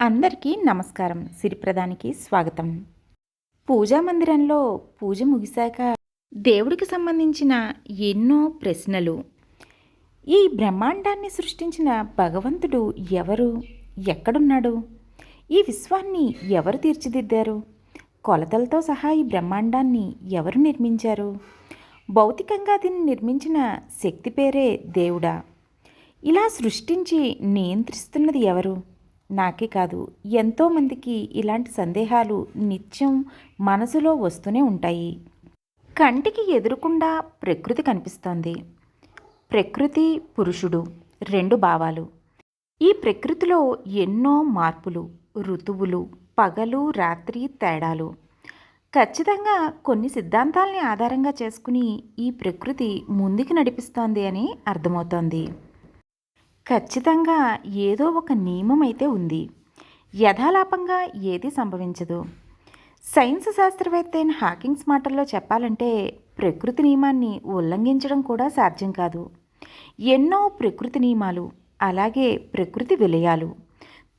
అందరికీ నమస్కారం. సిరిప్రదానికి స్వాగతం. పూజా మందిరంలో పూజ ముగిశాక దేవుడికి సంబంధించిన ఎన్నో ప్రశ్నలు. ఈ బ్రహ్మాండాన్ని సృష్టించిన భగవంతుడు ఎవరు? ఎక్కడున్నాడు? ఈ విశ్వాన్ని ఎవరు తీర్చిదిద్దారు? కొలతలతో సహా ఈ బ్రహ్మాండాన్ని ఎవరు నిర్మించారు? భౌతికంగా దీన్ని నిర్మించిన శక్తి పేరే దేవుడా? ఇలా సృష్టించి నియంత్రిస్తున్నది ఎవరు? నాకే కాదు ఎంతోమందికి ఇలాంటి సందేహాలు నిత్యం మనసులో వస్తూనే ఉంటాయి. కంటికి ఎదురుకుండా ప్రకృతి కనిపిస్తోంది. ప్రకృతి పురుషుడు రెండు భావాలు. ఈ ప్రకృతిలో ఎన్నో మార్పులు ఋతువులు పగలు రాత్రి తేడాలు. ఖచ్చితంగా కొన్ని సిద్ధాంతాల్ని ఆధారంగా చేసుకుని ఈ ప్రకృతి ముందుకు నడిపిస్తోంది అని అర్థమవుతోంది. ఖచ్చితంగా ఏదో ఒక నియమం అయితే ఉంది. యథాలాపంగా ఏది సంభవించదు. సైన్స్ శాస్త్రవేత్త అయిన హాకింగ్స్ మాటల్లో చెప్పాలంటే ప్రకృతి నియమాన్ని ఉల్లంఘించడం కూడా సాధ్యం కాదు. ఎన్నో ప్రకృతి నియమాలు అలాగే ప్రకృతి విలయాలు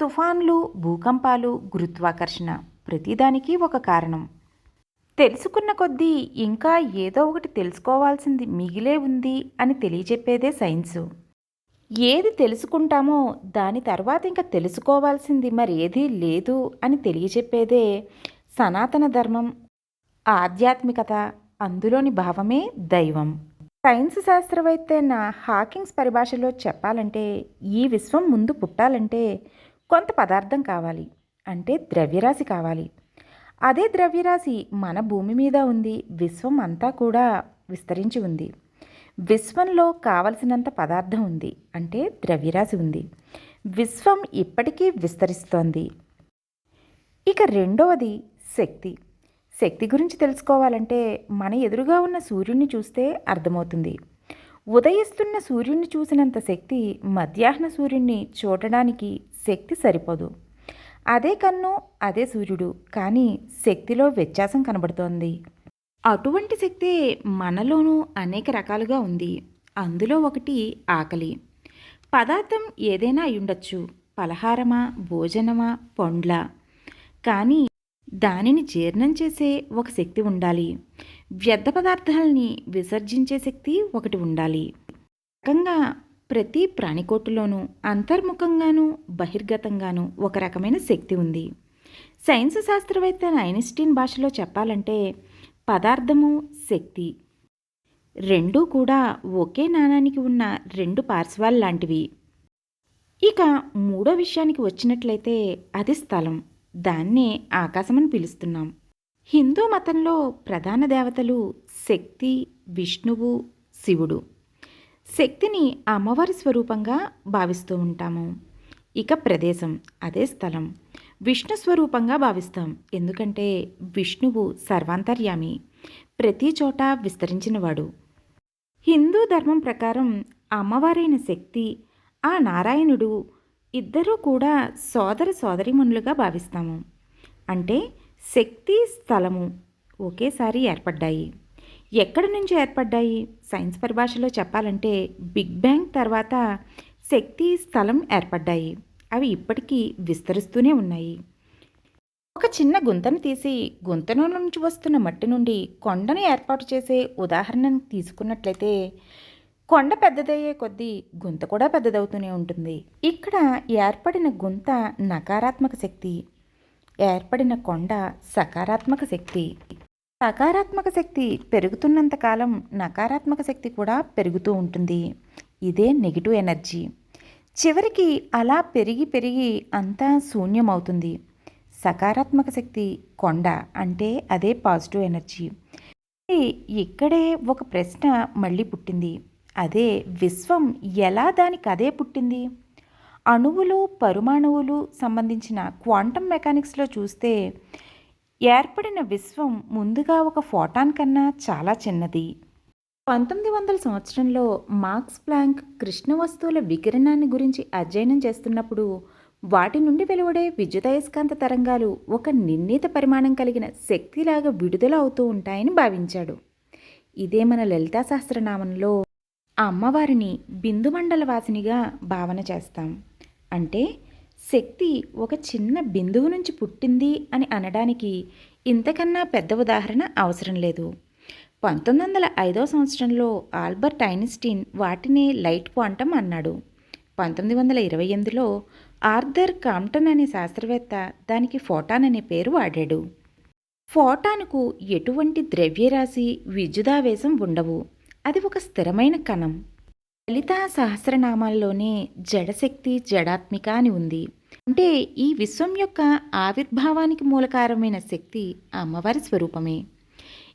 తుఫాన్లు భూకంపాలు గురుత్వాకర్షణ ప్రతిదానికి ఒక కారణం. తెలుసుకున్న కొద్దీ ఇంకా ఏదో ఒకటి తెలుసుకోవాల్సింది మిగిలే ఉంది అని తెలియజెప్పేదే సైన్సు. ఏది తెలుసుకుంటామో దాని తర్వాత ఇంకా తెలుసుకోవాల్సింది మరి ఏదీ లేదు అని తెలియజెప్పేదే సనాతన ధర్మం ఆధ్యాత్మికత అందులోని భావమే దైవం. సైన్స్ శాస్త్రవేత్త అయిన హాకింగ్స్ పరిభాషలో చెప్పాలంటే ఈ విశ్వం ముందు పుట్టాలంటే కొంత పదార్థం కావాలి అంటే ద్రవ్యరాశి కావాలి. అదే ద్రవ్యరాశి మన భూమి మీద ఉంది విశ్వం అంతా కూడా విస్తరించి ఉంది. విశ్వంలో కావలసినంత పదార్థం ఉంది అంటే ద్రవ్యరాశి ఉంది. విశ్వం ఇప్పటికీ విస్తరిస్తోంది. ఇక రెండవది శక్తి. శక్తి గురించి తెలుసుకోవాలంటే మన ఎదురుగా ఉన్న సూర్యుడిని చూస్తే అర్థమవుతుంది. ఉదయిస్తున్న సూర్యుడిని చూసినంత శక్తి మధ్యాహ్న సూర్యుడిని చూడడానికి శక్తి సరిపోదు. అదే కన్ను అదే సూర్యుడు. కానీ శక్తిలో వ్యత్యాసం కనబడుతోంది. అటువంటి శక్తి మనలోనూ అనేక రకాలుగా ఉంది. అందులో ఒకటి ఆకలి. పదార్థం ఏదైనా అయ్యుండొచ్చు. పలహారమా భోజనమా పండ్ల. కానీ దానిని జీర్ణం చేసే ఒక శక్తి ఉండాలి. వ్యర్థ పదార్థాలని విసర్జించే శక్తి ఒకటి ఉండాలి. రకంగా ప్రతి ప్రాణికోటులోనూ అంతర్ముఖంగానూ బహిర్గతంగానూ ఒక రకమైన శక్తి ఉంది. సైన్స్ శాస్త్రవేత్త ఐన్స్టీన్ భాషలో చెప్పాలంటే పదార్థము శక్తి. రెండూ కూడా ఒకే నాణానికి ఉన్న రెండు పార్శ్వాలు లాంటివి. ఇక మూడో విషయానికి వచ్చినట్లయితే అది స్థలం. దాన్నే ఆకాశమని పిలుస్తున్నాం. హిందూ మతంలో ప్రధాన దేవతలు శక్తి విష్ణువు శివుడు. శక్తిని అమ్మవారి స్వరూపంగా భావిస్తూ ఉంటాము. ఇక ప్రదేశం అదే స్థలం. విష్ణు స్వరూపంగా భావిస్తాం. ఎందుకంటే విష్ణువు సర్వాంతర్యామి. ప్రతి చోట విస్తరించినవాడు. హిందూ ధర్మం ప్రకారం అమ్మవారైన శక్తి ఆ నారాయణుడు ఇద్దరూ కూడా సోదర సోదరిమణులుగా భావిస్తాము. అంటే శక్తి స్థలము ఒకేసారి ఏర్పడ్డాయి. ఎక్కడి నుంచి ఏర్పడ్డాయి? సైన్స్ పరిభాషలో చెప్పాలంటే బిగ్ బ్యాంగ్ తర్వాత శక్తి స్థలం ఏర్పడ్డాయి. అవి ఇప్పటికీ విస్తరిస్తూనే ఉన్నాయి. ఒక చిన్న గుంతను తీసి గుంతలో నుంచి వస్తున్న మట్టి నుండి కొండను ఏర్పాటు చేసే ఉదాహరణను తీసుకున్నట్లయితే కొండ పెద్దదయ్యే కొద్దీ గుంత కూడా పెద్దదవుతూనే ఉంటుంది. ఇక్కడ ఏర్పడిన గుంత నకారాత్మక శక్తి ఏర్పడిన కొండ సకారాత్మక శక్తి. సకారాత్మక శక్తి పెరుగుతున్నంత కాలం నకారాత్మక శక్తి కూడా పెరుగుతూ ఉంటుంది. ఇదే నెగిటివ్ ఎనర్జీ. చివరికి అలా పెరిగి పెరిగి అంతా శూన్యమవుతుంది. సకారాత్మక శక్తి కొండ అంటే అదే పాజిటివ్ ఎనర్జీ. ఇక్కడే ఒక ప్రశ్న మళ్ళీ పుట్టింది. అదే విశ్వం ఎలా దానికి అదే పుట్టింది? అణువులు పరమాణువులు సంబంధించిన క్వాంటం మెకానిక్స్లో చూస్తే ఏర్పడిన విశ్వం ముందుగా ఒక ఫోటాన్ కన్నా చాలా చిన్నది. పంతొమ్మిది వందల సంవత్సరంలో మార్క్స్ ప్లాంక్ కృష్ణ వస్తువుల వికిరణాన్ని గురించి అధ్యయనం చేస్తున్నప్పుడు వాటి నుండి వెలువడే విద్యుదయస్కాంత తరంగాలు ఒక నిర్ణీత పరిమాణం కలిగిన శక్తిలాగా విడుదల అవుతూ ఉంటాయని భావించాడు. ఇదే మన లలితా సహస్రనామంలో ఆ అమ్మవారిని బిందుమండల వాసినిగా భావన చేస్తాం. అంటే శక్తి ఒక చిన్న బిందువు నుంచి పుట్టింది అని అనడానికి ఇంతకన్నా పెద్ద ఉదాహరణ అవసరం లేదు. పంతొమ్మిది వందల ఐదవ సంవత్సరంలో ఆల్బర్ట్ ఐన్స్టీన్ వాటినే లైట్ క్వాంటం అన్నాడు. పంతొమ్మిది వందల ఇరవై ఎనిమిదిలో ఆర్థర్ కాంప్టన్ అనే శాస్త్రవేత్త దానికి ఫోటాన్ అనే పేరు వాడాడు. ఫోటాన్కు ఎటువంటి ద్రవ్యరాశి విద్యుదావేశం ఉండవు. అది ఒక స్థిరమైన కణం. లలిత సహస్రనామాల్లోనే జడశక్తి జడాత్మిక అని ఉంది. అంటే ఈ విశ్వం యొక్క ఆవిర్భావానికి మూలకారమైన శక్తి అమ్మవారి స్వరూపమే.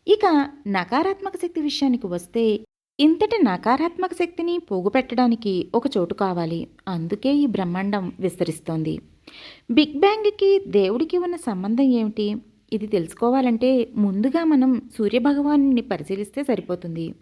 ఇక నకారాత్మక శక్తి విషయానికి వస్తే ఇంతటి నకారాత్మక శక్తిని పోగుపెట్టడానికి ఒక చోటు కావాలి. అందుకే ఈ బ్రహ్మాండం విస్తరిస్తోంది. బిగ్ బ్యాంగ్కి దేవుడికి ఉన్న సంబంధం ఏమిటి? ఇది తెలుసుకోవాలంటే ముందుగా మనం సూర్యభగవాను పరిశీలిస్తే సరిపోతుంది.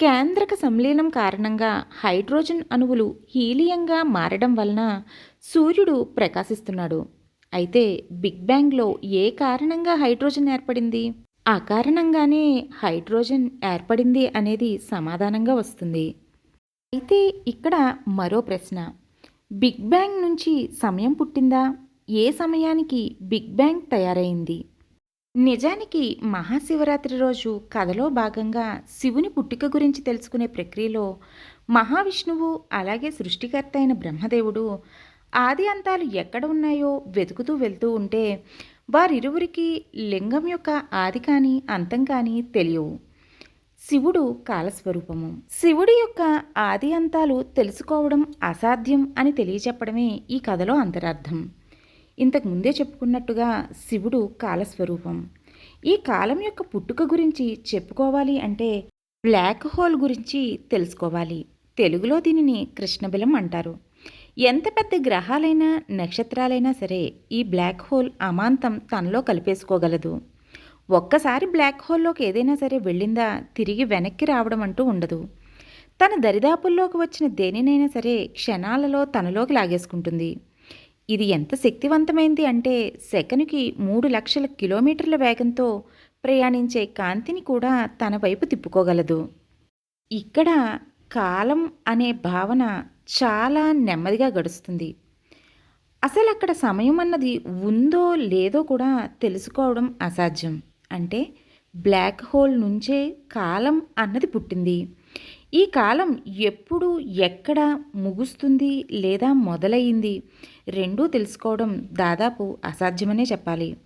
కేంద్రక సంలీనం కారణంగా హైడ్రోజన్ అణువులు హీలియంగా మారడం వలన సూర్యుడు ప్రకాశిస్తున్నాడు. అయితే బిగ్ బ్యాంగ్లో ఏ కారణంగా హైడ్రోజన్ ఏర్పడింది? ఆ కారణంగానే హైడ్రోజన్ ఏర్పడింది అనేది సమాధానంగా వస్తుంది. అయితే ఇక్కడ మరో ప్రశ్న. బిగ్ బ్యాంగ్ నుంచి సమయం పుట్టిందా? ఏ సమయానికి బిగ్ బ్యాంగ్ తయారైంది? నిజానికి మహాశివరాత్రి రోజు కథలో భాగంగా శివుని పుట్టిక గురించి తెలుసుకునే ప్రక్రియలో మహావిష్ణువు అలాగే సృష్టికర్త అయిన బ్రహ్మదేవుడు ఆది అంతాలు ఎక్కడ ఉన్నాయో వెతుకుతూ వెళ్తూ ఉంటే వారిరువురికి లింగం యొక్క ఆది కానీ అంతం కానీ తెలియవు. శివుడు కాలస్వరూపము. శివుడి యొక్క ఆది అంతాలు తెలుసుకోవడం అసాధ్యం అని తెలియచెప్పడమే ఈ కథలో అంతరార్థం. ఇంతకు ముందే చెప్పుకున్నట్టుగా శివుడు కాలస్వరూపం. ఈ కాలం యొక్క పుట్టుక గురించి చెప్పుకోవాలి అంటే బ్లాక్ హోల్ గురించి తెలుసుకోవాలి. తెలుగులో దీనిని కృష్ణబిలం అంటారు. ఎంత పెద్ద గ్రహాలైనా నక్షత్రాలైనా సరే ఈ బ్లాక్ హోల్ అమాంతం తనలో కలిపేసుకోగలదు. ఒక్కసారి బ్లాక్ హోల్లోకి ఏదైనా సరే వెళ్ళిందా తిరిగి వెనక్కి రావడం అంటూ ఉండదు. తన దరిదాపుల్లోకి వచ్చిన దేనినైనా సరే క్షణాలలో తనలోకి లాగేసుకుంటుంది. ఇది ఎంత శక్తివంతమైంది అంటే సెకనుకి మూడు లక్షల కిలోమీటర్ల వేగంతో ప్రయాణించే కాంతిని కూడా తన వైపు తిప్పుకోగలదు. ఇక్కడ కాలం అనే భావన చాలా నెమ్మదిగా గడుస్తుంది. అసలు అక్కడ సమయం అన్నది ఉందో లేదో కూడా తెలుసుకోవడం అసాధ్యం. అంటే బ్లాక్ హోల్ నుంచే కాలం అన్నది పుట్టింది. ఈ కాలం ఎప్పుడు ఎక్కడ ముగుస్తుంది లేదా మొదలయ్యింది రెండూ తెలుసుకోవడం దాదాపు అసాధ్యమనే చెప్పాలి.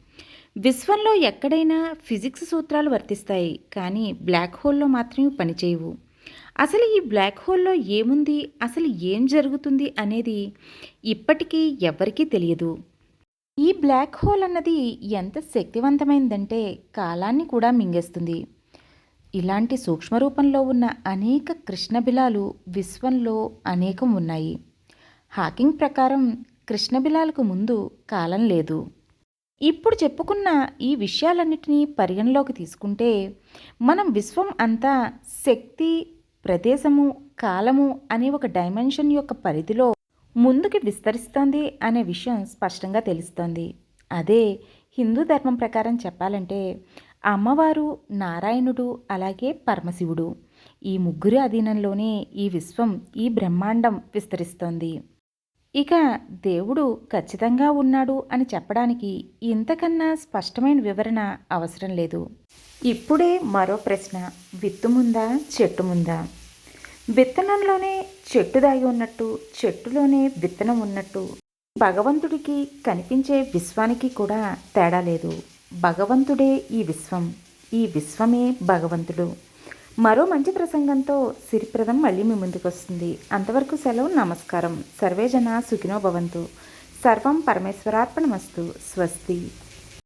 విశ్వంలో ఎక్కడైనా ఫిజిక్స్ సూత్రాలు వర్తిస్తాయి కానీ బ్లాక్ హోల్లో మాత్రమే పనిచేయవు. అసలు ఈ బ్లాక్ హోల్లో ఏముంది? అసలు ఏం జరుగుతుంది అనేది ఇప్పటికీ ఎవరికీ తెలియదు. ఈ బ్లాక్ హోల్ అన్నది ఎంత శక్తివంతమైందంటే కాలాన్ని కూడా మింగేస్తుంది. ఇలాంటి సూక్ష్మరూపంలో ఉన్న అనేక కృష్ణబిలాలు విశ్వంలో అనేకం ఉన్నాయి. హాకింగ్ ప్రకారం కృష్ణబిలాలకు ముందు కాలం లేదు. ఇప్పుడు చెప్పుకున్న ఈ విషయాలన్నిటినీ పరిగణలోకి తీసుకుంటే మనం విశ్వం అంతా శక్తి ప్రదేశము కాలము అనే ఒక డైమెన్షన్ యొక్క పరిధిలో ముందుకి విస్తరిస్తోంది అనే విషయం స్పష్టంగా తెలుస్తోంది. అదే హిందూ ధర్మం ప్రకారం చెప్పాలంటే అమ్మవారు నారాయణుడు అలాగే పరమశివుడు. ఈ ముగ్గురి అధీనంలోనే ఈ విశ్వం ఈ బ్రహ్మాండం విస్తరిస్తోంది. ఇక దేవుడు ఖచ్చితంగా ఉన్నాడు అని చెప్పడానికి ఇంతకన్నా స్పష్టమైన వివరణ అవసరం లేదు. ఇప్పుడే మరో ప్రశ్న విత్తు ముందా చెట్టు ముందా? విత్తనంలోనే చెట్టు దాగి ఉన్నట్టు చెట్టులోనే విత్తనం ఉన్నట్టు భగవంతుడికి కనిపించే విశ్వానికి కూడా తేడా లేదు. భగవంతుడే ఈ విశ్వం. ఈ విశ్వమే భగవంతుడు. మరో మంచి ప్రసంగంతో సిరిప్రదం మళ్ళీ మీ ముందుకు వస్తుంది. అంతవరకు సెలవు నమస్కారం. సర్వేజన సుఖినో భవంతు. సర్వం పరమేశ్వరార్పణమస్తు. స్వస్తి.